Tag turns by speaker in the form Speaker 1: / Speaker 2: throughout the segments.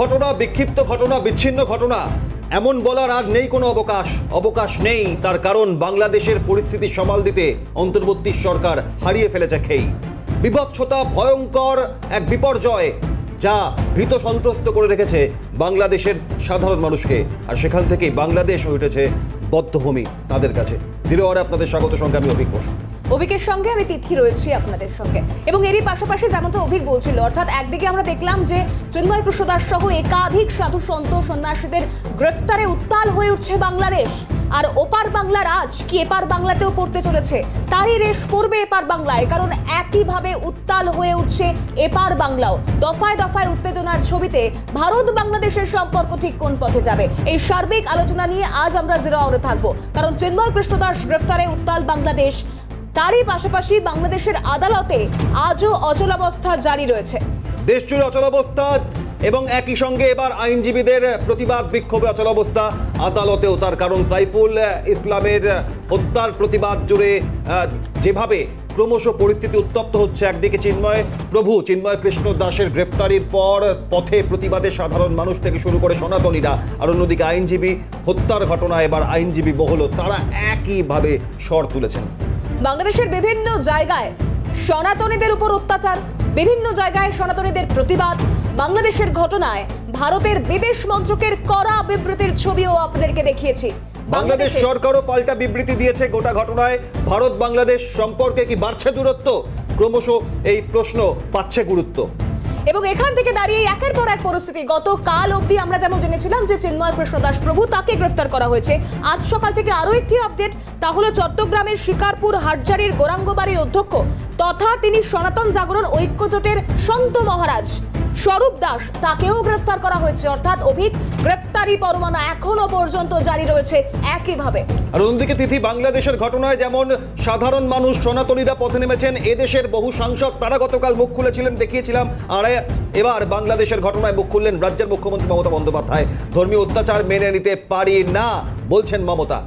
Speaker 1: ঘটনা, বিক্ষিপ্ত ঘটনা, বিচ্ছিন্ন ঘটনা, এমন বলার আর নেই কোনো অবকাশ। অবকাশ নেই, তার কারণ বাংলাদেশের পরিস্থিতি সামাল দিতে অন্তর্বর্তী সরকার হারিয়ে ফেলেছে খেই। বিভৎসতা, ভয়ঙ্কর এক বিপর্যয় যা ভীত সন্ত্রস্ত করে রেখেছে বাংলাদেশের সাধারণ মানুষকে। আর সেখান থেকেই বাংলাদেশ হয়ে উঠেছে বদ্ধভূমি তাদের কাছে। জিরো আওয়ারে আপনাদের স্বাগত সঙ্গে আমি অভিক
Speaker 2: অভিকের সঙ্গে আমি তিথি রয়েছি আপনাদের সঙ্গে। এবং এরই পাশাপাশি যেমনটা অভিক বলছিল, অর্থাৎ একদিকে আমরা দেখলাম যে চিন্ময় কৃষ্ণ দাস সহ একাধিক সাধু সন্ত সন্ন্যাসীদের গ্রেফতারে উত্তাল হয়ে উঠছে বাংলাদেশ। আর ওপার বাংলার আজ কি এপার বাংলাতেও পড়তে চলেছে? তারই রেশ পড়বে এপার বাংলায়, কারণ একইভাবে উত্তাল হয়ে উঠছে এপার বাংলাও। দফায় দফায় উত্তেজনার ছবিতে ভারত বাংলাদেশের সম্পর্ক ঠিক কোন পথে যাবে? এই সার্বিক আলোচনা নিয়ে আজ আমরা জিরো আওয়ারে থাকব। কারণ চিন্ময় কৃষ্ণ দাস গ্রেফতারে উত্তাল বাংলাদেশ। তারই পাশাপাশি বাংলাদেশের আদালতে আজও অচলাবস্থা জারি রয়েছে।
Speaker 1: দেশ জুড়ে অচলাবস্থা এবং একই সঙ্গে এবার আইনজীবীদের প্রতিবাদ বিক্ষোভে অচলাবস্থা আদালতেও তার কারণ সাইফুল ইসলামের হত্যার প্রতিবাদ জুড়ে যেভাবে ক্রমশ পরিস্থিতি উত্তপ্ত হচ্ছে, একদিকে চিন্ময় প্রভু, চিন্ময় কৃষ্ণ দাসের গ্রেফতারির পর পথে প্রতিবাদে সাধারণ মানুষ থেকে শুরু করে সনাতনীরা, আর অন্যদিকে আইনজীবী হত্যার ঘটনা এবার আইনজীবী বহল, তারা একইভাবে স্বর তুলেছেন।
Speaker 2: বাংলাদেশের বিভিন্ন জায়গায় সনাতনীদের উপর অত্যাচার বিভিন্ন জায়গায় সনাতনীদের প্রতিবাদ। বাংলাদেশের ঘটনায় ভারতের বিদেশ মন্ত্রকের কড়া বিবৃতির ছবিও আপনাদেরকে দেখিয়েছি।
Speaker 1: বাংলাদেশ সরকারও পাল্টা বিবৃতি দিয়েছে গোটা ঘটনায়। ভারত বাংলাদেশ সম্পর্কে কি বাড়ছে দূরত্ব? ক্রমশ এই প্রশ্ন পাচ্ছে গুরুত্ব।
Speaker 2: এবং এখান থেকে দাঁড়িয়ে একের পর এক পরিস্থিতি। গত কাল অবধি আমরা যেমন জেনেছিলাম যে চিন্ময় কৃষ্ণ দাস প্রভু তাকে গ্রেফতার করা হয়েছে। আজ সকাল থেকে আরও একটি আপডেট তা হলো চট্টগ্রামের শিকারপুর হাটজারির গোরাঙ্গবাড়ির অধ্যক্ষ তথা তিনি সনাতন জাগরণ ঐক্যজোটের সন্ত মহারাজ স্বরূপ দাস তাকেও গ্রেফতার করা হয়েছে। অর্থাৎ অভিক গ্রেফতারি পরমানা এখনও পর্যন্ত জারি রয়েছে একইভাবে।
Speaker 1: আর অন্যদিকে তিথি বাংলাদেশের ঘটনায় যেমন সাধারণ মানুষ সনাতনীরা পথে নেমেছেন, এদেশের বহু সাংসদ তারা গতকাল মুখ খুলেছিলেন, দেখিয়েছিলাম। আর এবার বাংলাদেশের ঘটনায় মুখ খুললেন রাজ্যের মুখ্যমন্ত্রী মমতা বন্দ্যোপাধ্যায়। ধর্মীয় অত্যাচার মেনে নিতে পারি না, বলছেন মমতা।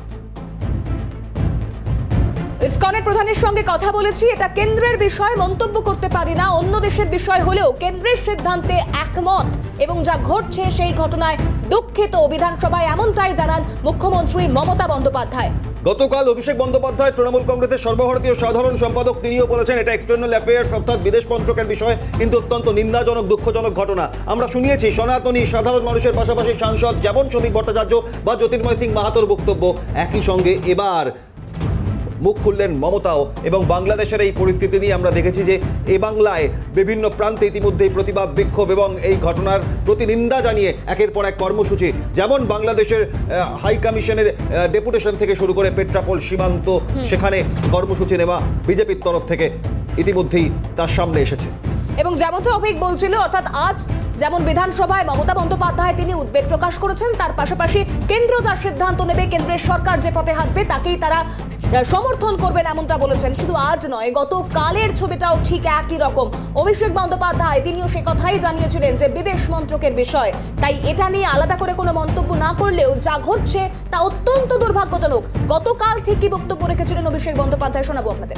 Speaker 2: ইসকনের প্রধানের সঙ্গে কথা বলেছি। এটা কেন্দ্রের বিষয়, মন্তব্য করতে পারি না। অন্য দেশের বিষয় হলেও কেন্দ্রের সিদ্ধান্তে একমত। এবং যা ঘটছে সেই ঘটনায় দুঃখিত বিধানসভায় এমনটাই জানান মুখ্যমন্ত্রী মমতা বন্দ্যোপাধ্যায়।
Speaker 1: গতকাল অভিষেক বন্দ্যোপাধ্যায় তৃণমূল কংগ্রেসের সর্বভারতীয় সাধারণ সম্পাদক, তিনিও বলেছেন, এটা এক্সটার্নাল অ্যাফেয়ার্স অর্থাৎ বিদেশ মন্ত্রকের বিষয়, কিন্তু অত্যন্ত নিন্দাজনক, দুঃখজনক ঘটনা। আমরা শুনিয়েছি, সনাতনী সাধারণ মানুষের পাশাপাশি সাংসদ যেমন শ্রমিক ভট্টাচার্য বা জ্যোতির্ময় সিং মাহাতোর বক্তব্য। একই সঙ্গে এবার মুখ খুললেন মমতাও এবং বাংলাদেশের এই পরিস্থিতি নিয়ে আমরা দেখেছি যে এ বাংলায় বিভিন্ন প্রান্তে ইতিমধ্যেই প্রতিবাদ বিক্ষোভ এবং এই ঘটনার প্রতি নিন্দা জানিয়ে একের পর এক কর্মসূচি। যেমন বাংলাদেশের হাই কমিশনের ডেপুটেশন থেকে শুরু করে পেট্রাপোল সীমান্ত সেখানে কর্মসূচি নেওয়া বিজেপির তরফ থেকে ইতিমধ্যেই তার সামনে এসেছে।
Speaker 2: এবং যেমনটা অভিক বলছিল, অর্থাৎ আজ যেমন বিধানসভায় মমতা বন্দ্যোপাধ্যায় তিনি উদ্বেগ প্রকাশ করেছেন, তার পাশাপাশি কেন্দ্র যার সিদ্ধান্ত নেবে, কেন্দ্রের সরকার যে পথে হাঁটবে তাকেই তারা সমর্থন করবেন এমনটা বলেছেন। শুধু আজ নয় গত কালের ছবিটাও ঠিক একই রকম। অভিষেক বন্দ্যোপাধ্যায় তিনিও সে কথাই জানিয়েছিলেন যে বিদেশ মন্ত্রকের বিষয়। তাই এটা নিয়ে আলাদা করে কোনো মন্তব্য না করলেও যা ঘটছে তা অত্যন্ত দুর্ভাগ্যজনক। গতকাল ঠিকই বক্তব্য রেখেছিলেন অভিষেক বন্দ্যোপাধ্যায়, শোনাবো আপনাদের।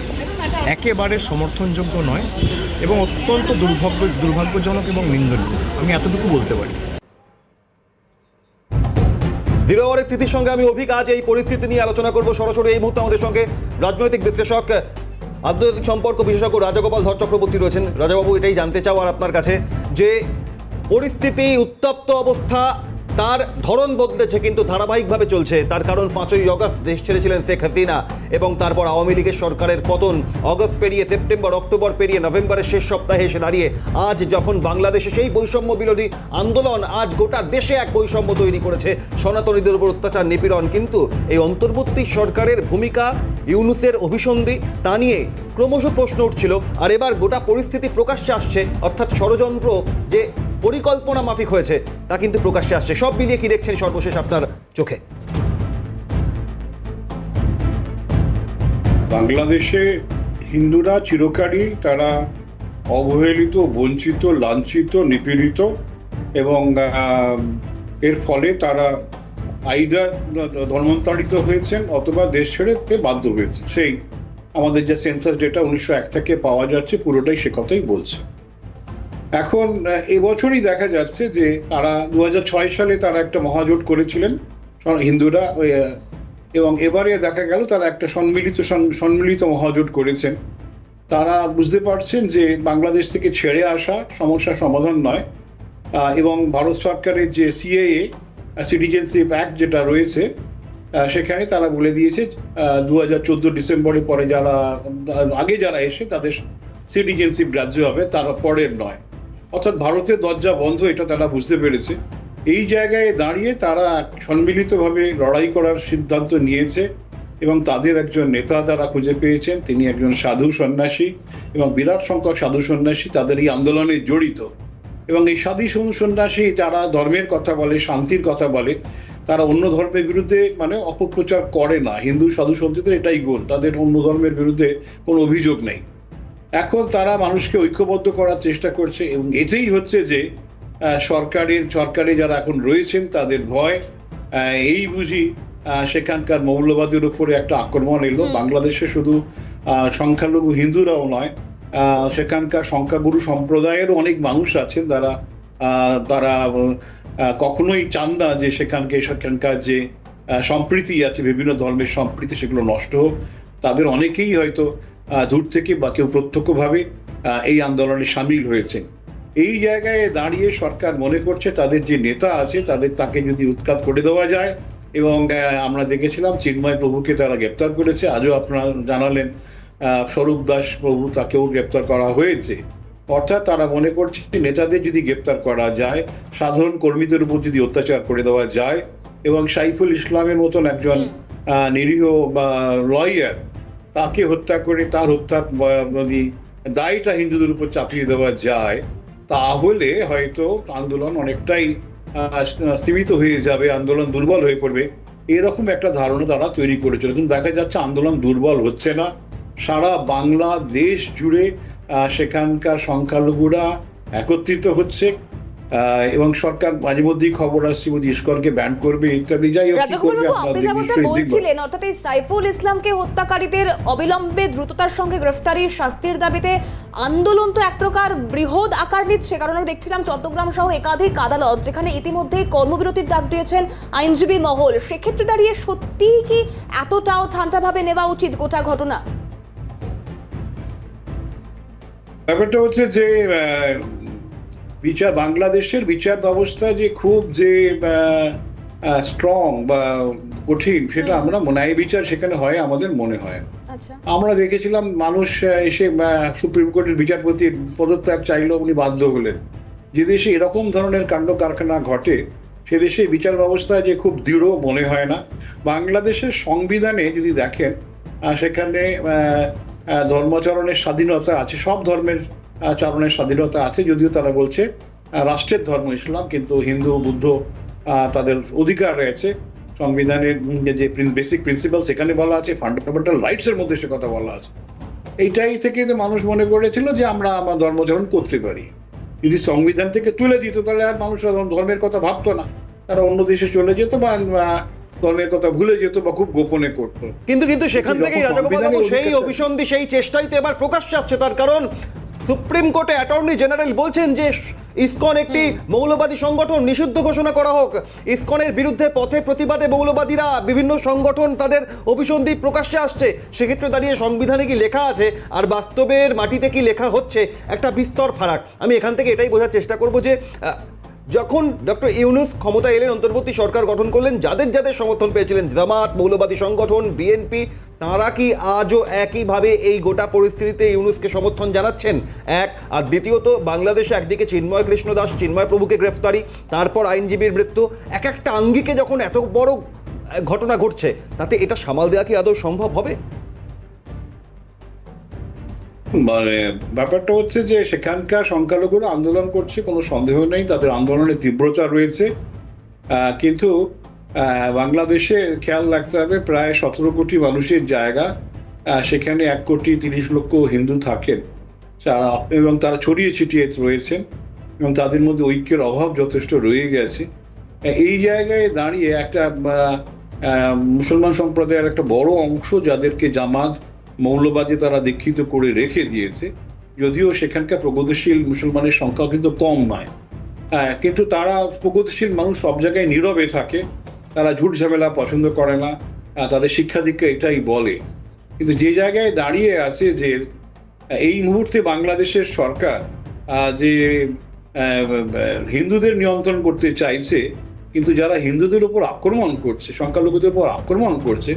Speaker 3: একেবারে সমর্থনযোগ্য নয় এবং অত্যন্ত দুর্ভাগ্য দুর্ভাগ্যজনক এবং নিন্দনীয়। আমি এতটুকু বলতে পারি।
Speaker 1: জিরো আওয়ারের তিথির সঙ্গে আমি অভিক, আজ এই পরিস্থিতি নিয়ে আলোচনা করব সরাসরি এই মুহূর্তে আমাদের সঙ্গে রাজনৈতিক বিশ্লেষক, আন্তর্জাতিক সম্পর্ক বিশেষজ্ঞ রাজাগোপাল ধর চক্রবর্তী রয়েছেন। রাজাবাবু, এটাই জানতে চাও আর আপনার কাছে যে পরিস্থিতি, উত্তপ্ত অবস্থা তার ধরন বদলেছে কিন্তু ধারাবাহিকভাবে চলছে। তার কারণ পাঁচই অগস্ট দেশ ছেড়েছিলেন শেখ হাসিনা এবং তারপর আওয়ামী লীগের সরকারের পতন। অগস্ট পেরিয়ে সেপ্টেম্বর, অক্টোবর পেরিয়ে নভেম্বরের শেষ সপ্তাহে এসে দাঁড়িয়ে আজ যখন বাংলাদেশে সেই বৈষম্য বিরোধী আন্দোলন, আজ গোটা দেশে এক বৈষম্য তৈরি করেছে। সনাতনীদের উপর অত্যাচার নিপীড়ন কিন্তু এই অন্তর্বর্তী সরকারের ভূমিকা, ইউনুসের অভিসন্ধি, তা নিয়ে ক্রমশ প্রশ্ন উঠছিল। আর এবার গোটা পরিস্থিতি প্রকাশ্যে আসছে, অর্থাৎ ষড়যন্ত্র যে পরিকল্পনা মাফিক হয়েছে, তা কিন্তু প্রকাশ্যে আসছে। সব মিলিয়ে কি দেখছেন সর্বশেষ আপনার চোখে?
Speaker 4: বাংলাদেশে হিন্দুরা চিরকালই তারা অবহেলিত, বঞ্চিত, লাঞ্ছিত, নিপীড়িত এবং এর ফলে তারা আইদার ধর্মান্তরিত হয়েছেন অথবা দেশ ছেড়ে বাধ্য হয়েছে। সেই আমাদের যে সেন্সাস ডেটা উনিশশো এক থেকে পাওয়া যাচ্ছে, পুরোটাই সে কথাই বলছে। এখন এবছরই দেখা যাচ্ছে যে তারা দু হাজার ছয় সালে তারা একটা মহাজোট করেছিলেন হিন্দুরা এবং এবারে দেখা গেল তারা একটা সম্মিলিত সম্মিলিত মহাজোট করেছেন। তারা বুঝতে পারছেন যে বাংলাদেশ থেকে ছেড়ে আসা সমস্যা সমাধান নয় এবং ভারত সরকারের যে সিএএ সিটিজেনশিপ অ্যাক্ট যেটা রয়েছে সেখানে তারা বলে দিয়েছে দু হাজার চোদ্দ ডিসেম্বরের পরে যারা আগে যারা এসে তাদের সিটিজেনশিপ গ্রাহ্য হবে, তারা পরের নয়। অর্থাৎ ভারতের দরজা বন্ধ, এটা তারা বুঝতে পেরেছে। এই জায়গায় দাঁড়িয়ে তারা সম্মিলিতভাবে লড়াই করার সিদ্ধান্ত নিয়েছে এবং তাদের একজন নেতা তারা খুঁজে পেয়েছেন, তিনি একজন সাধু সন্ন্যাসী এবং বিরাট সংখ্যক সাধু সন্ন্যাসী তাদের এই আন্দোলনে জড়িত। এবং এই সাধু সন- সন্ন্যাসী যারা ধর্মের কথা বলে, শান্তির কথা বলে, তারা অন্য ধর্মের বিরুদ্ধে মানে অপপ্রচার করে না। হিন্দু সাধু সন্ন্যাসীদের এটাই গুণ, তাদের অন্য ধর্মের বিরুদ্ধে কোনো অভিযোগ নেই। এখন তারা মানুষকে ঐক্যবদ্ধ করার চেষ্টা করছে এবং এটাই হচ্ছে যে সরকারের সরকারে যারা এখন রয়েছেন তাদের ভয়। এই বুঝি সেখানকার মৌলবাদের উপরে একটা আক্রমণ এলো। বাংলাদেশে শুধু সংখ্যালঘু হিন্দুরাও নয় সেখানকার সংখ্যাগুরু সম্প্রদায়েরও অনেক মানুষ আছেন যারা আহ, তারা কখনোই চান না যে সেখানকে সেখানকার যে সম্প্রীতি আছে বিভিন্ন ধর্মের সম্প্রীতি সেগুলো নষ্ট হোক। তাদের অনেকেই হয়তো দূর থেকে বা কেউ প্রত্যক্ষভাবে এই আন্দোলনে সামিল হয়েছেন এই জায়গায় দাঁড়িয়ে সরকার মনে করছে তাদের যে নেতা আছে তাদের তাকে যদি উৎখাত করে দেওয়া যায় এবং আমরা দেখেছিলাম চিন্ময় প্রভুকে তারা গ্রেপ্তার করেছে। আজও আপনারা জানালেন স্বরূপ দাস প্রভু তাকেও গ্রেপ্তার করা হয়েছে। অর্থাৎ তারা মনে করছে যে নেতাদের যদি গ্রেপ্তার করা যায় সাধারণ কর্মীদের উপর যদি অত্যাচার করে দেওয়া যায় এবং সাইফুল ইসলামের মতন একজন নিরীহ বা লয়ার তাকে হত্যা করে তার হত্যার যদি দায়টা হিন্দুদের উপর চাপিয়ে দেওয়া যায় তাহলে হয়তো আন্দোলন অনেকটাই আহ, স্তীমিত হয়ে যাবে আন্দোলন দুর্বল হয়ে পড়বে। এরকম একটা ধারণা তারা তৈরি করেছিল। কিন্তু দেখা যাচ্ছে আন্দোলন দুর্বল হচ্ছে না। সারা বাংলাদেশ জুড়ে সেখানকার সংখ্যালঘুরা একত্রিত হচ্ছে। এবং সরকার মাঝে মধ্যেই খবর আসছে বুঝি ইস্কনকে ব্যান করবে ইত্যাদি। যাই হোক
Speaker 2: আপনি যেমনটা বলছিলেন অর্থাৎ এই সাইফুল ইসলামকে হত্যাকারীদের অবিলম্বে দ্রুততার সঙ্গে গ্রেফতারির শাস্তির দাবিতে আন্দোলন তো এক প্রকার বৃহৎ আকার নিচ্ছে কারণ আমরা দেখছিলাম চট্টগ্রাম সহ একাধিক আদালত যেখানে ইতিমধ্যেই কর্মবিরতির ডাক দিয়েছেন আইনজীবী মহল। সেক্ষেত্রে দাঁড়িয়ে সত্যিই কি এতটাও ঠান্ডাভাবে নেওয়া উচিত গোটা ঘটনা?
Speaker 4: ব্যাপারটা হচ্ছে যে বিচার বাংলাদেশের বিচার ব্যবস্থা যে খুব যে স্ট্রং বা কঠিন সেটা আমরা ন্যায় বিচার সেখানে হয় আমাদের মনে হয়
Speaker 2: আচ্ছা।
Speaker 4: আমরা দেখেছিলাম মানুষ এসে সুপ্রিম কোর্টের বিচারপতির পদত্যাগ চাইলেও উনি বাধ্য হলেন। যে দেশে এরকম ধরনের কাণ্ড কারখানা ঘটে সে দেশে বিচার ব্যবস্থা যে খুব দৃঢ় মনে হয় না। বাংলাদেশের সংবিধানে যদি দেখেন সেখানে ধর্মাচরণের স্বাধীনতা আছে সব ধর্মের চারণের স্বাধীনতা আছে যদিও তারা বলছে রাষ্ট্রের ধর্ম ইসলাম কিন্তু হিন্দু বুদ্ধ তাদের অধিকার রয়েছে। সংবিধানের যে বেসিক প্রিন্সিপাল সেখানে বলা আছে ফান্ডামেন্টাল রাইটস এর মধ্যে সে কথা বলা আছে। এইটাই থেকে যে মানুষ মনে করেছিল যে আমরা আমার ধর্মাচরণ করতে পারি। যদি সংবিধান থেকে তুলে দিত তাহলে আর মানুষ ধর্মের কথা ভাবতো না। তারা অন্য দেশে চলে যেত বা ধর্মের কথা ভুলে যেত বা খুব গোপনে করতো।
Speaker 1: কিন্তু কিন্তু সেখান থেকেই বাবু সেই অভিসন্ধি সেই চেষ্টাই তো এবার প্রকাশ্যে আসছে তার কারণ সুপ্রিম কোর্টে অ্যাটর্নি জেনারেল বলছেন যে ইসকন একটি মৌলবাদী সংগঠন নিষিদ্ধ ঘোষণা করা হোক। ইসকনের বিরুদ্ধে পথে প্রতিবাদে মৌলবাদীরা বিভিন্ন সংগঠন তাদের অভিসন্ধি প্রকাশ্যে আসছে। সেক্ষেত্রে দাঁড়িয়ে সংবিধানে কি লেখা আছে? আর বাস্তবের মাটিতে কি লেখা হচ্ছে? একটা বিস্তর ফারাক। আমি এখান থেকে এটাই বোঝার চেষ্টা করব যে যখন ডক্টর ইউনুস ক্ষমতা এলেন, অন্তর্বর্তী সরকার গঠন করলেন, যাদের যাদের সমর্থন পেয়েছিলেন, জামাত, মৌলবাদী সংগঠন, বিএনপি, তারা কি আজও একইভাবে এই গোটা পরিস্থিতিতে ইউনুসকে সমর্থন জানাচ্ছেন? এক, আর দ্বিতীয়ত, বাংলাদেশে একদিকে চিন্ময় কৃষ্ণ দাস, চিন্ময় প্রভুকে গ্রেফতারি, তারপর আইনজীবীর মৃত্যু। এক একটা আঙ্গিকে যখন এত বড় ঘটনা ঘটছে, তাতে এটা সামাল দেওয়া কি আদৌ সম্ভব হবে?
Speaker 4: মানে ব্যাপারটা হচ্ছে যে সেখানকার সংখ্যালঘুরা আন্দোলন করছে, কোনো সন্দেহ নেই, তাদের আন্দোলনের তীব্রতা রয়েছে। কিন্তু বাংলাদেশে খেয়াল রাখতে হবে, প্রায় সতেরো কোটি মানুষের জায়গা সেখানে এক কোটি তিরিশ লক্ষ হিন্দু থাকেন। যারা, এবং তারা ছড়িয়ে ছিটিয়ে রয়েছেন, এবং তাদের মধ্যে ঐক্যের অভাব যথেষ্ট রয়ে গেছে। এই জায়গায় দাঁড়িয়ে একটা মুসলমান সম্প্রদায়ের একটা বড় অংশ যাদেরকে জামাত মৌলবাদী তারা দীক্ষিত করে রেখে দিয়েছে, যদিও সেখানকার প্রগতিশীল মুসলমানের সংখ্যা কিন্তু কম নয়। কিন্তু তারা প্রগতিশীল মানুষ সব জায়গায় নীরবে থাকে, তারা ঝুট ঝামেলা পছন্দ করে না তাদের শিক্ষা দীক্ষা এটাই বলে। কিন্তু যে জায়গায় দাঁড়িয়ে আছে যে এই মুহূর্তে বাংলাদেশের সরকার যে হিন্দুদের নিয়ন্ত্রণ করতে চাইছে, কিন্তু যারা হিন্দুদের উপর আক্রমণ করছে, সংখ্যালঘুদের উপর আক্রমণ করছে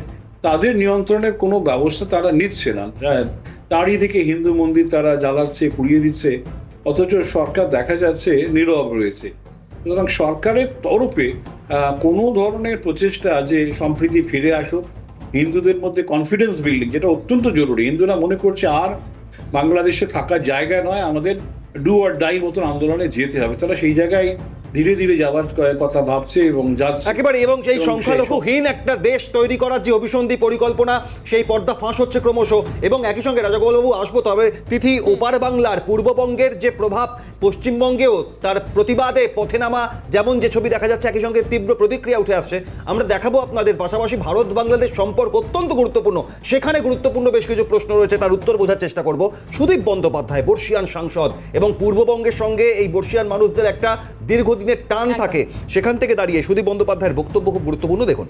Speaker 4: তাদের নিয়ন্ত্রণের কোনো ব্যবস্থা তারা নিচ্ছে না। তারই দিকে হিন্দু মন্দির তারা জ্বালাচ্ছে পুড়িয়ে দিচ্ছে অথচ সরকার দেখা যাচ্ছে নীরব রয়েছে। সুতরাং সরকারের তরফে কোনো ধরনের প্রচেষ্টা যে সম্প্রীতি ফিরে আসুক হিন্দুদের মধ্যে কনফিডেন্স বিল্ডিং যেটা অত্যন্ত জরুরি। হিন্দুরা মনে করছে আর বাংলাদেশে থাকার জায়গা নয় আমাদের ডু আর ডাই মতন আন্দোলনে যেতে হবে। তারা সেই জায়গায় ধীরে ধীরে যাওয়ার কথা ভাবছে এবং যাচ্ছে।
Speaker 1: একেবারে এবং সেই সংখ্যালঘুহীন একটা দেশ তৈরি করার যে অভিসন্ধি পরিকল্পনা সেই পর্দা ফাঁস হচ্ছে ক্রমশ। এবং একই সঙ্গে রাজাগোপালবাবু আসব তবে তিথি ওপার বাংলার পূর্ববঙ্গের যে প্রভাব পশ্চিমবঙ্গেও তার প্রতিবাদে পথে নামা যেমন যে ছবি দেখা যাচ্ছে একই সঙ্গে তীব্র প্রতিক্রিয়া উঠে আসছে আমরা দেখাবো আপনাদের পাশাপাশি ভারত বাংলাদেশ সম্পর্ক অত্যন্ত গুরুত্বপূর্ণ সেখানে গুরুত্বপূর্ণ বেশ কিছু প্রশ্ন রয়েছে তার উত্তর বোঝার চেষ্টা করব সুদীপ বন্দ্যোপাধ্যায় বর্ষিয়ান সাংসদ এবং পূর্ববঙ্গের সঙ্গে এই বর্ষিয়ান মানুষদের একটা দীর্ঘদিনের টান
Speaker 2: একদম।
Speaker 1: থাকে সেখান থেকে দাঁড়িয়ে সুদীপ বন্দ্যোপাধ্যায়ের বক্তব্য খুব গুরুত্বপূর্ণ দেখুন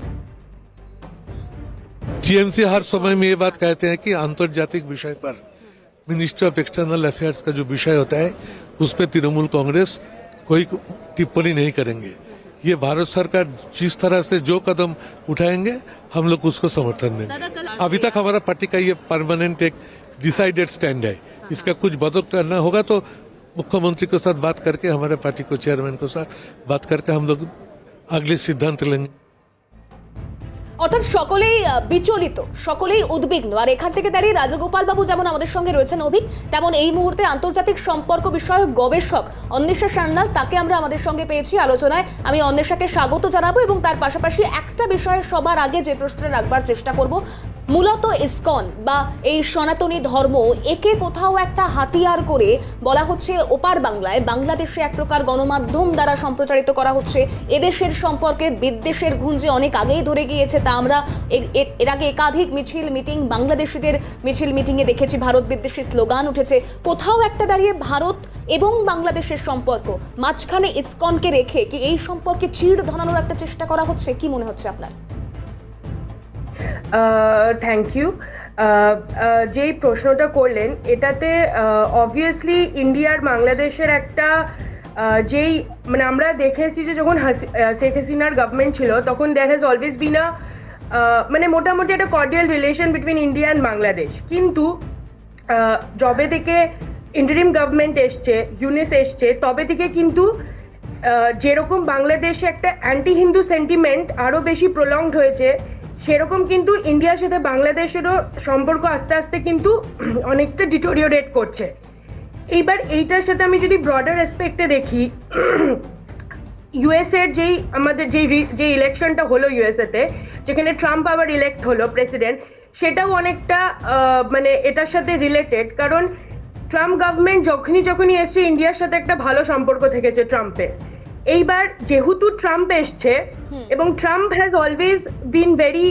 Speaker 5: टीएमसी हर समय में ये बात कहते हैं कि आंतर्जातिक विषय पर मिनिस्ट्री ऑफ़ एक्सटर्नल अफेयर्स का जो विषय होता है उस पर तृणमूल कांग्रेस कोई टिप्पणी नहीं करेंगे। ये भारत सरकार जिस तरह से जो कदम उठाएँगे हम लोग उसको समर्थन देंगे। अभी तक हमारा पार्टी का ये परमानेंट एक डिसाइडेड स्टैंड है। इसका कुछ बदल करना होगा तो मुख्यमंत्री के साथ बात करके हमारे पार्टी को चेयरमैन के साथ बात करके हम लोग अगले सिद्धांत लेंगे।
Speaker 2: অর্থাৎ সকলেই বিচলিত, সকলেই উদ্বিগ্ন। আর এখান থেকে দাঁড়িয়ে রাজগোপাল বাবু যেমন আমাদের সঙ্গে রয়েছেন অভিক, তেমন এই মুহূর্তে আন্তর্জাতিক সম্পর্ক বিষয়ক গবেষক অন্বেষা সান্যাল, তাকে আমরা আমাদের সঙ্গে পেয়েছি আলোচনায়। আমি অন্বেষাকে স্বাগত জানাব এবং তার পাশাপাশি একটা বিষয়ে সবার আগে যে প্রশ্নটা রাখবার চেষ্টা করব মূলত ইসকন বা এই সনাতনী ধর্ম একে কোথাও একটা হাতিয়ার করে বলা হচ্ছে ওপার বাংলায়, বাংলাদেশে এক প্রকার গণমাধ্যম দ্বারা সম্প্রচারিত করা হচ্ছে। এদেশের সম্পর্কে বিদ্বেষের গুঞ্জে অনেক আগেই ধরে গিয়েছে। তা আমরা এর আগে একাধিক মিছিল, মিটিং, বাংলাদেশিদের মিছিল মিটিংয়ে দেখেছি, ভারত বিদ্বেষী স্লোগান উঠেছে। কোথাও একটা দাঁড়িয়ে ভারত এবং বাংলাদেশের সম্পর্ক, মাঝখানে ইসকনকে রেখে কি এই সম্পর্কে চিড় ধরানোর একটা চেষ্টা করা হচ্ছে? কি মনে হচ্ছে আপনার?
Speaker 6: থ্যাংক ইউ যেই প্রশ্নটা করলেন, এটাতে অবভিয়াসলি ইন্ডিয়ার বাংলাদেশের একটা যেই মানে আমরা দেখেছি যে যখন শেখ হাসিনার গভর্নমেন্ট ছিল, তখন there has always been a মানে মোটামুটি একটা cordial relation between India and Bangladesh কিন্তু যবে থেকে ইন্টারিম গভর্নমেন্ট এসছে ইউনিস এসছে, তবে থেকে কিন্তু যেরকম বাংলাদেশে একটা অ্যান্টি হিন্দু সেন্টিমেন্ট আরও বেশি প্রলংড হয়েছে সেরকম কিন্তু ইন্ডিয়ার সাথে বাংলাদেশেরও সম্পর্ক আস্তে আস্তে কিন্তু অনেকটা ডিটোরিওরেট করছে। এইবার এইটার সাথে আমি যদি ব্রডার রেসপেক্টে দেখি ইউএসএ এর যেই আমাদের যেই যে ইলেকশনটা হলো ইউএসএতে যেখানে ট্রাম্প আবার ইলেক্ট হলো প্রেসিডেন্ট সেটাও অনেকটা মানে এটার সাথে রিলেটেড কারণ ট্রাম্প গভর্নমেন্ট যখনই যখনই এসছে ইন্ডিয়ার সাথে একটা ভালো সম্পর্ক থেকেছে ট্রাম্পের এইবার যেহেতু ট্রাম্প এসছে এবং Trump has always been very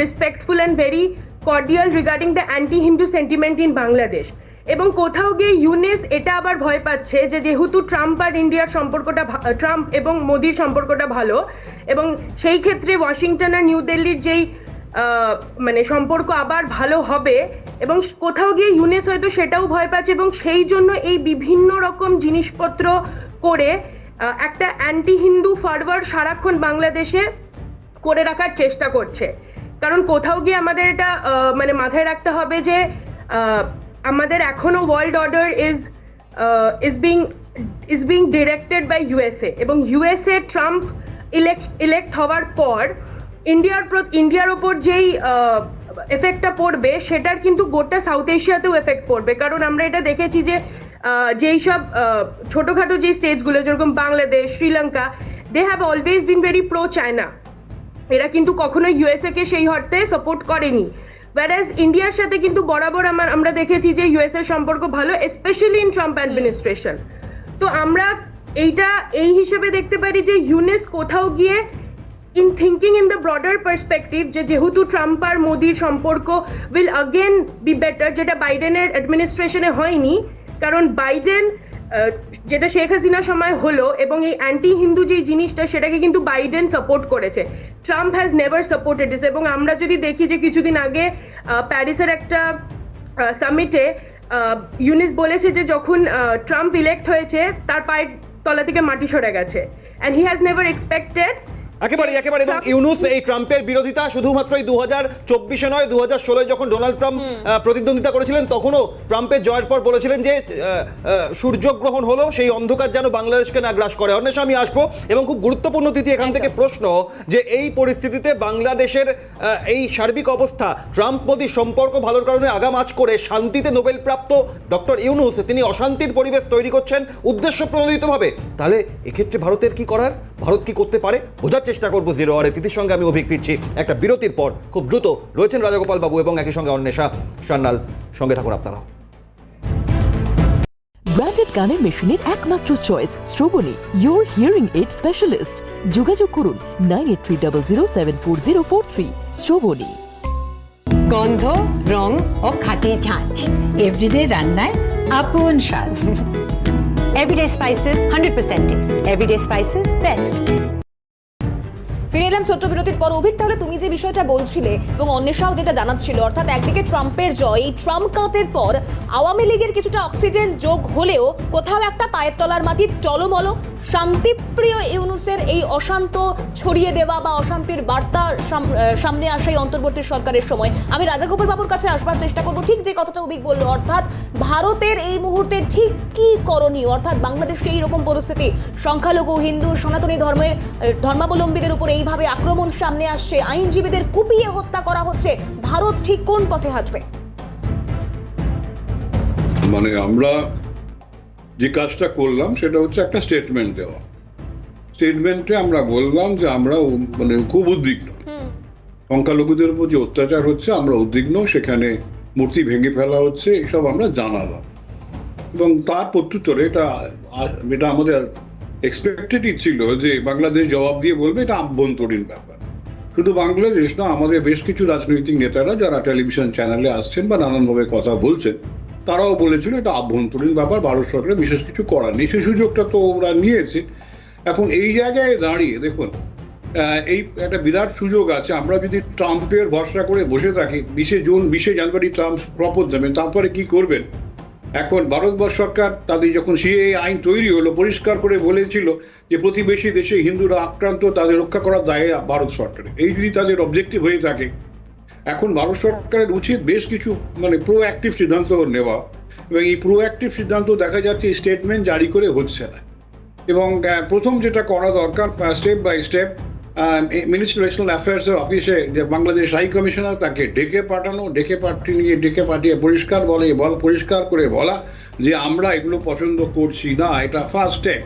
Speaker 6: respectful and very cordial regarding the anti Hindu sentiment in Bangladesh এবং কোথাও গিয়ে ইউনেস এটা আবার ভয় পাচ্ছে যে যেহেতু ট্রাম্প আর ইন্ডিয়ার সম্পর্কটা ট্রাম্প এবং মোদির সম্পর্কটা ভালো এবং সেই ক্ষেত্রে ওয়াশিংটন আর নিউ দিল্লির যেই মানে সম্পর্ক আবার ভালো হবে এবং কোথাও গিয়ে ইউনেস হয়তো সেটাও ভয় পাচ্ছে এবং সেই জন্য এই বিভিন্ন রকম জিনিসপত্র করে একটা অ্যান্টি হিন্দু ফরওয়ার্ড সারাক্ষণ বাংলাদেশে করে রাখার চেষ্টা করছে। কারণ কোথাও গিয়ে আমাদের এটা মানে মাথায় রাখতে হবে যে আমাদের এখনও world order is is being is being directed by USA এবং ইউএসএ ট্রাম্প ইলেক্ট ইলেক্ট হওয়ার পর ইন্ডিয়ার ইন্ডিয়ার ওপর যেই এফেক্টটা পড়বে, সেটার কিন্তু গোটা সাউথ এশিয়াতেও এফেক্ট পড়বে। কারণ আমরা এটা দেখেছি যে যেই সব ছোটখাটো যে স্টেটসগুলো যেরকম Bangladesh Sri Lanka they have always been very pro China এরা কিন্তু কখনো ইউএসএ কে সেই অর্থে সাপোর্ট করেনি। Whereas ইন্ডিয়ার সাথে কিন্তু বরাবর আমার আমরা দেখেছি যে ইউএসএ সম্পর্ক ভালো স্পেশালি ইন ট্রাম্প অ্যাডমিনিস্ট্রেশন তো আমরা এইটা এই হিসেবে দেখতে পারি যে ইউনেস কোথাও গিয়ে in thinking in the broader perspective যে যেহেতু ট্রাম্প আর মোদির সম্পর্ক উইল অগেন বি বেটার যেটা বাইডেনের অ্যাডমিনিস্ট্রেশনে হয়নি কারণ বাইডেন যেটা শেখ হাসিনার সময় হলো এবং এই অ্যান্টি হিন্দু যে জিনিসটা, সেটাকে কিন্তু বাইডেন সাপোর্ট করেছে। ট্রাম্প হ্যাজ নেভার সাপোর্টেড ইস এবং আমরা যদি দেখি যে কিছুদিন আগে প্যারিসের একটা সামিটে ইউনিস বলেছে যে যখন ট্রাম্প ইলেক্ট হয়েছে, তার পায়ের তলা থেকে মাটি সরে গেছে। And he has never expected
Speaker 1: একেবারে একেবারে এবং ইউনুস এই ট্রাম্পের বিরোধিতা শুধুমাত্র এই দু হাজার চব্বিশে নয় দু হাজার ষোলোয় যখন ডোনাল্ড ট্রাম্প প্রতিদ্বন্দ্বিতা করেছিলেন তখনও ট্রাম্পের জয়ের পর বলেছিলেন যে সূর্যগ্রহণ হলো সেই অন্ধকার যেন বাংলাদেশকে না গ্রাস করে। অন্বেষা আমি আসব। এবং খুব গুরুত্বপূর্ণ তিথি এখান থেকে প্রশ্ন যে এই পরিস্থিতিতে বাংলাদেশের এই সার্বিক অবস্থা ট্রাম্প মোদীর সম্পর্ক ভালোর কারণে আগাম আজ করে শান্তিতে নোবেল প্রাপ্ত ডক্টর ইউনুস তিনি অশান্তির পরিবেশ তৈরি করছেন উদ্দেশ্য প্রণোদিতভাবে। তাহলে এক্ষেত্রে ভারতের কি করার? ভারত কি করতে পারে? বোঝার চেষ্টা করব জিরো আরে তিথির সঙ্গে আমি অভিক ফিরছি। একটা বিরতির পর খুব দ্রুত রয়েছেন রাজাগোপাল বাবু এবং একই সঙ্গে অন্বেষা সান্যাল। সঙ্গে থাকুন আপনারাও।
Speaker 7: ব্র্যান্ডেড গানের মেশিনের একমাত্র choice Shrabani your hearing aid specialist যোগাযোগ করুন nine eight three double zero seven four zero four three Shrabani.
Speaker 8: গন্ধ রং ও খাঁটি ঝাঁঝ এভরিডে রান্নায় আপন স্বাদ। Everyday spices hundred percent taste everyday spices best
Speaker 2: ফিরে এলাম ছোট্ট বিরতির পর। অভিক, তাহলে তুমি যে বিষয়টা বলছিলে এবং অন্বেষাও যেটা জানাচ্ছিল, অর্থাৎ একদিকে ট্রাম্পের জয়, এই ট্রাম্প কাঁতের পর আওয়ামী লীগের কিছুটা অক্সিজেন যোগ হলেও কোথাও একটা পায়ের তলার মাটি টলমল। শান্তিপ্রিয় ইউনুসের এই অশান্ত ছড়িয়ে দেওয়া বা অশান্তির বার্তা সাম- সামনে আসা এই অন্তর্বর্তী সরকারের সময়। আমি রাজা গোপাল বাবুর কাছে আসবার চেষ্টা করব। ঠিক যে কথাটা অভিক বলল, অর্থাৎ ভারতের এই মুহূর্তে ঠিক কি করণীয়? অর্থাৎ বাংলাদেশে এই রকম পরিস্থিতি, সংখ্যালঘু, হিন্দু, সনাতনী ধর্মের ধর্মাবলম্বীদের উপর এইভাবে আক্রমণ সামনে আসছে। আইনজীবীদের কুপিয়ে হত্যা করা হচ্ছে। ভারত ঠিক কোন পথে হাঁটবে?
Speaker 4: মানে আমরা যে কাজটা করলাম সেটা হচ্ছে একটা স্টেটমেন্ট দেওয়া। স্টেটমেন্টে আমরা বললাম যে আমরা মানে খুব উদ্বিগ্ন। সংখ্যালঘুদের উপর যে অত্যাচার হচ্ছে আমরা উদ্বিগ্ন। সেখানে মূর্তি ভেঙে ফেলা হচ্ছে এসব আমরা জানালাম। এবং তার প্রত্যুত্তরে এটা এটা আমাদের এক্সপেক্টেডই ছিল যে বাংলাদেশ জবাব দিয়ে বলবে এটা আভ্যন্তরীণ ব্যাপার। শুধু বাংলাদেশ না, আমাদের বেশ কিছু রাজনৈতিক নেতারা যারা টেলিভিশন চ্যানেলে আসছেন বা নানানভাবে কথা বলছেন, তারাও বলেছিল এটা আভ্যন্তরীণ ব্যাপার, ভারত সরকারের বিশেষ কিছু করার নেই। সেই সুযোগটা তো ওরা নিয়েছে। এখন এই জায়গায় দাঁড়িয়ে দেখুন এই একটা বিরাট সুযোগ আছে। আমরা যদি ট্রাম্পের ভরসা করে বসে থাকি, বিশে জুন, বিশে জানুয়ারি ট্রাম্প শপথ দেবেন, তারপরে কি করবেন? এখন ভারতবর্ষ সরকার তাদের যখন সিএ আইন তৈরি হলো, পরিষ্কার করে বলেছিল যে প্রতিবেশী দেশে হিন্দুরা আক্রান্ত, তাদের রক্ষা করার দায়ে ভারত সরকারের। এই যদি তাদের অবজেক্টিভ হয়ে থাকে, এখন ভারত সরকারের উচিত বেশ কিছু মানে প্রো অ্যাক্টিভ সিদ্ধান্ত নেওয়া। এবং এই প্রো অ্যাক্টিভ সিদ্ধান্ত দেখা যাচ্ছে স্টেটমেন্ট জারি করে হচ্ছে না। এবং প্রথম যেটা করা দরকার step by step ministry national অ্যাফেয়ার্সের অফিসে যে বাংলাদেশ হাই কমিশনার তাকে ডেকে পাঠানো, ডেকে পাঠিয়ে নিয়ে, ডেকে পাঠিয়ে পরিষ্কার বলে, বল, পরিষ্কার করে বলা যে আমরা এগুলো পছন্দ করছি না, এটা ফার্স্ট স্টেপ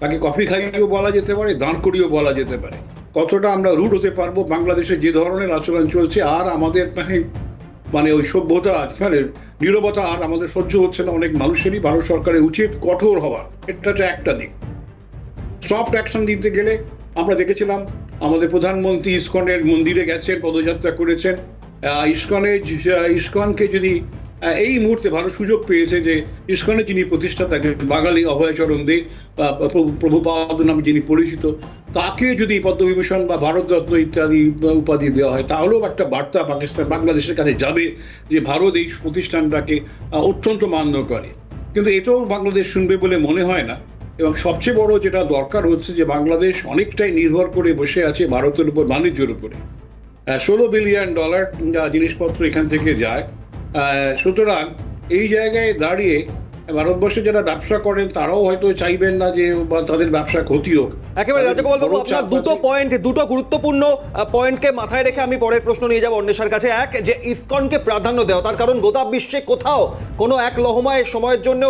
Speaker 4: তাকে কফি খাইয়েও বলা যেতে পারে দাঁড় করিয়েও বলা যেতে পারে। কতটা আমরা রুট হতে পারব বাংলাদেশে যে ধরনের আচরণ চলছে, আর আমাদের মানে মানে ওই সভ্যতা মানে নীরবতা আর আমাদের সহ্য হচ্ছে না অনেক মানুষেরই। ভারত সরকারের উচিত কঠোর হওয়া। এটা একটা দিক। সফট অ্যাকশন দিতে গেলে আমরা দেখেছিলাম আমাদের প্রধানমন্ত্রী ইস্কনের মন্দিরে গেছেন পদযাত্রা করেছেন। আহ, ইস্কনকে যদি এই মুহূর্তে ভালো সুযোগ পেয়েছে যে ইসকনের যিনি প্রতিষ্ঠাতা বাঙালি অভয়চরণ দে প্রভু- প্রভুপাদ নামে যিনি পরিচিত তাকে যদি পদ্মবিভূষণ বা ভারতরত্ন ইত্যাদি উপাধি দেওয়া হয় তাহলেও একটা বার্তা পাকিস্তান বাংলাদেশের কাছে যাবে যে ভারত এই প্রতিষ্ঠানটাকে অত্যন্ত মান্য করে। কিন্তু এটাও বাংলাদেশ শুনবে বলে মনে হয় না। এবং সবচেয়ে বড় যেটা দরকার হচ্ছে যে বাংলাদেশ অনেকটাই নির্ভর করে বসে আছে ভারতের উপর বাণিজ্যের উপরে। ষোলো বিলিয়ন ডলার জিনিসপত্র এখান থেকে যায়। সুতরাং এই জায়গায় দাঁড়িয়ে ভারতবর্ষে যারা ব্যবসা করেন তারাও হয়তো চাইবেন না যে তাদের ব্যবসা ক্ষতি হোক।
Speaker 1: একেবারে রাজগোপাল বাবু আপনার দুটো পয়েন্ট দুটো গুরুত্বপূর্ণ পয়েন্টকে মাথায় রেখে আমি পরের প্রশ্ন নিয়ে যাব অন্বেষার কাছে। এক যে ইসকনকে প্রাধান্য দেওয়া তার কারণ গোটা বিশ্বে কোথাও কোনো এক লহমায় সময়ের জন্য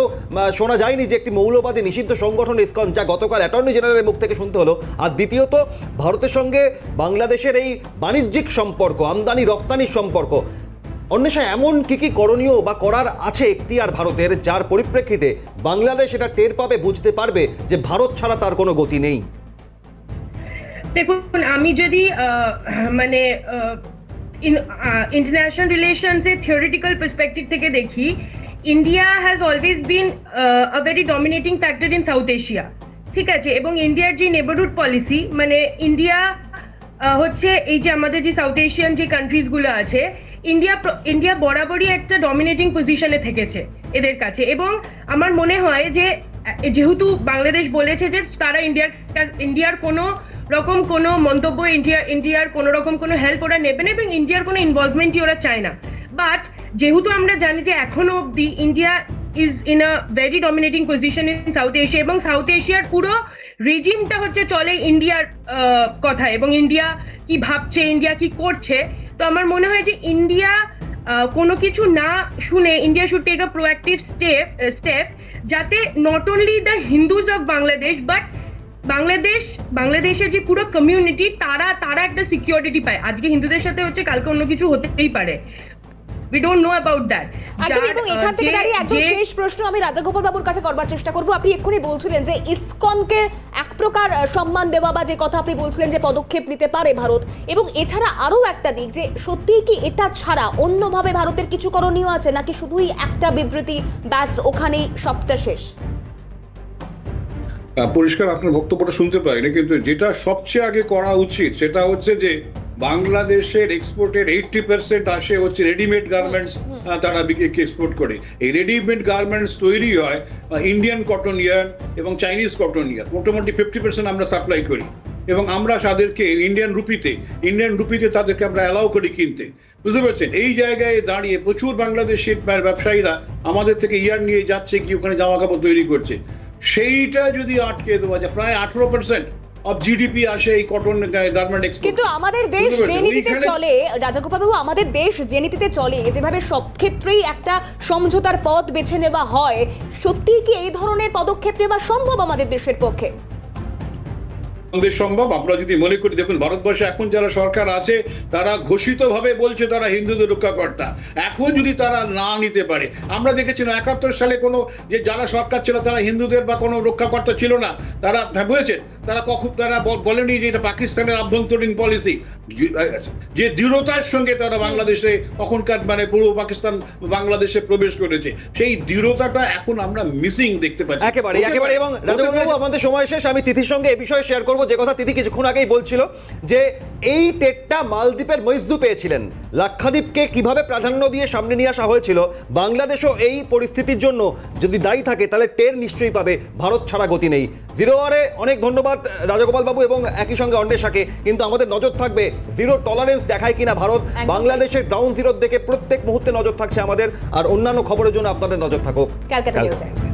Speaker 1: শোনা যায়নি যে একটি মৌলবাদী নিষিদ্ধ সংগঠন ইসকন যা গতকাল অ্যাটর্নি জেনারেলের মুখ থেকে শুনতে হলো। আর দ্বিতীয়ত ভারতের সঙ্গে বাংলাদেশের এই বাণিজ্যিক সম্পর্ক আমদানি রপ্তানির সম্পর্ক অন্বেষা এমন কি কি করণীয় বা করার আছে একটি আর ভারতের, যার পরিপ্রেক্ষিতে বাংলাদেশ এটা টের পাবে, বুঝতে পারবে যে ভারত ছাড়া তার কোনো গতি নেই।
Speaker 6: দেখুন, আমি যদি মানে ইন্টারন্যাশনাল রিলেশনস এর থিওরিটিক্যাল পার্সপেক্টিভ থেকে দেখি India has always been a very dominating factor in South Asia ঠিক আছে? এবং ইন্ডিয়ার যে নেবারহুড পলিসি মানে ইন্ডিয়া হচ্ছে এই যে আমাদের যে সাউথ এশিয়ান যে কান্ট্রিজগুলো আছে ইন্ডিয়া ইন্ডিয়া বরাবরই একটা ডমিনেটিং পজিশনে থেকেছে এদের কাছে। এবং আমার মনে হয় যে যেহেতু বাংলাদেশ বলেছে যে, তারা ইন্ডিয়ার ইন্ডিয়ার কোনো রকম কোনো মন্তব্য, ইন্ডিয়া, ইন্ডিয়ার কোনো রকম কোনো হেল্প ওরা নেবে না এবং ইন্ডিয়ার কোনো ইনভলভমেন্টই ওরা চায় না। বাট যেহেতু আমরা জানি যে এখনও অবধি India is in a very dominating position in South Asia এবং সাউথ এশিয়ার পুরো রিজিমটা হচ্ছে চলে ইন্ডিয়ার কথা এবং ইন্ডিয়া কি ভাবছে, ইন্ডিয়া কি করছে তো আমার মনে হয় যে ইন্ডিয়া কোনো কিছু না শুনে India should take a proactive step step যাতে not only the Hindus of Bangladesh but Bangladesh, বাংলাদেশের যে পুরো কমিউনিটি তারা তারা একটা সিকিউরিটি পায়। আজকে হিন্দুদের সাথে হচ্ছে, কালকে অন্য কিছু হতেই পারে। We don't know about that
Speaker 2: একদম এবং এখান থেকে দাঁড়িয়ে একদম শেষ প্রশ্ন আমি রাজাগোপাল বাবুর কাছে করবার চেষ্টা করব। আপনি এক্ষুনি বলছিলেন যে ইসকনকে এক প্রকার সম্মান দেওয়া বা যে কথা আপনি বলছিলেন যে পদক্ষেপ নিতে পারে ভারত এবং এছাড়া আরও একটা দিক যে সত্যিই কি এটা ছাড়া অন্যভাবে ভারতের কিছু করণীয় আছে নাকি শুধুই একটা বিবৃতি ব্যাস ওখানেই সবটা শেষ?
Speaker 4: আহ, পরিষ্কার আপনার বক্তব্যটা শুনতে পাইনি কিন্তু যেটা সবচেয়ে আগে করা উচিত সেটা হচ্ছে যে বাংলাদেশের এক্সপোর্টের এইটটি পার্সেন্ট আসে হচ্ছে রেডিমেড গার্মেন্টস তারা এক্সপোর্ট করে। এই রেডিমেড গার্মেন্টস তৈরি হয় ইন্ডিয়ান কটন ইয়ার এবং চাইনিজ কটন ইয়ার মোটামুটি ফিফটি পার্সেন্ট আমরা সাপ্লাই করি। এবং আমরা তাদেরকে ইন্ডিয়ান রুপিতে ইন্ডিয়ান রুপিতে তাদেরকে আমরা অ্যালাউ করি কিনতে। বুঝতে পারছেন? এই জায়গায় দাঁড়িয়ে প্রচুর বাংলাদেশের ব্যবসায়ীরা আমাদের থেকে ইয়ার নিয়ে যাচ্ছে কি ওখানে জামা কাপড় তৈরি করছে। সেইটা যদি আটকে দেওয়া যায় প্রায় আঠারো পার্সেন্ট অফ জিডিপি আসে এই কটন গার্মেন্ট এক্সপোর্ট
Speaker 2: কিন্তু আমাদের দেশ যে? নীতিতে চলে রাজাগোপাল বাবু আমাদের দেশ যে নীতিতে চলে যেভাবে সব ক্ষেত্রেই একটা সমঝোতার পথ বেছে নেওয়া হয় সত্যি কি এই ধরনের পদক্ষেপ নেওয়া সম্ভব আমাদের দেশের পক্ষে
Speaker 4: আমাদের সম্ভব। আমরা যদি মনে করি দেখুন ভারতবর্ষে এখন যারা সরকার আছে তারা ঘোষিতভাবে বলছে তারা হিন্দুদের রক্ষাকর্তা। এখন যদি তারা না নিতে পারে আমরা দেখেছিলাম একাত্তর সালে কোনো যে যারা সরকার ছিল তারা হিন্দুদের বা কোনো রক্ষাকর্তা ছিল না। তারা বুঝেছেন? তারা কখন তারা বলেনি যে এটা পাকিস্তানের আভ্যন্তরীণ পলিসি যে দৃঢ়তার সঙ্গে তারা বাংলাদেশে তখনকার মানে পূর্ব পাকিস্তান বাংলাদেশে প্রবেশ করেছে সেই দৃঢ়তাটা এখন আমরা মিসিং দেখতে পাচ্ছি।
Speaker 1: একেবারে একেবারে এবং
Speaker 4: হতে
Speaker 1: বাবু আমাদের সময় শেষ। আমি তিথির সঙ্গে এই বিষয়ে শেয়ার করব। যে কথা তিথি কিছুক্ষণ আগেই বলছিল যে এই টেটটা মালদ্বীপের মৈজদু পেয়েছিলেন। লাক্ষাদ্বীপকে কীভাবে প্রাধান্য দিয়ে সামনে নিয়ে আসা হয়েছিল বাংলাদেশও এই পরিস্থিতির জন্য যদি দায়ী থাকে তাহলে টের নিশ্চয়ই পাবে। ভারত ছাড়া গতি নেই। জিরো আরে অনেক ধন্যবাদ রাজগোপাল বাবু এবং একই সঙ্গে অন্বেষাকে। কিন্তু আমাদের নজর থাকবে জিরো টলারেন্স দেখায় কিনা ভারত। বাংলাদেশের গ্রাউন্ড জিরোর দিকে প্রত্যেক মুহূর্তে নজর থাকছে আমাদের। আর অন্যান্য খবরের জন্য আপনাদের নজর থাকুক। ক্যালকাটা।
Speaker 2: নিউজে।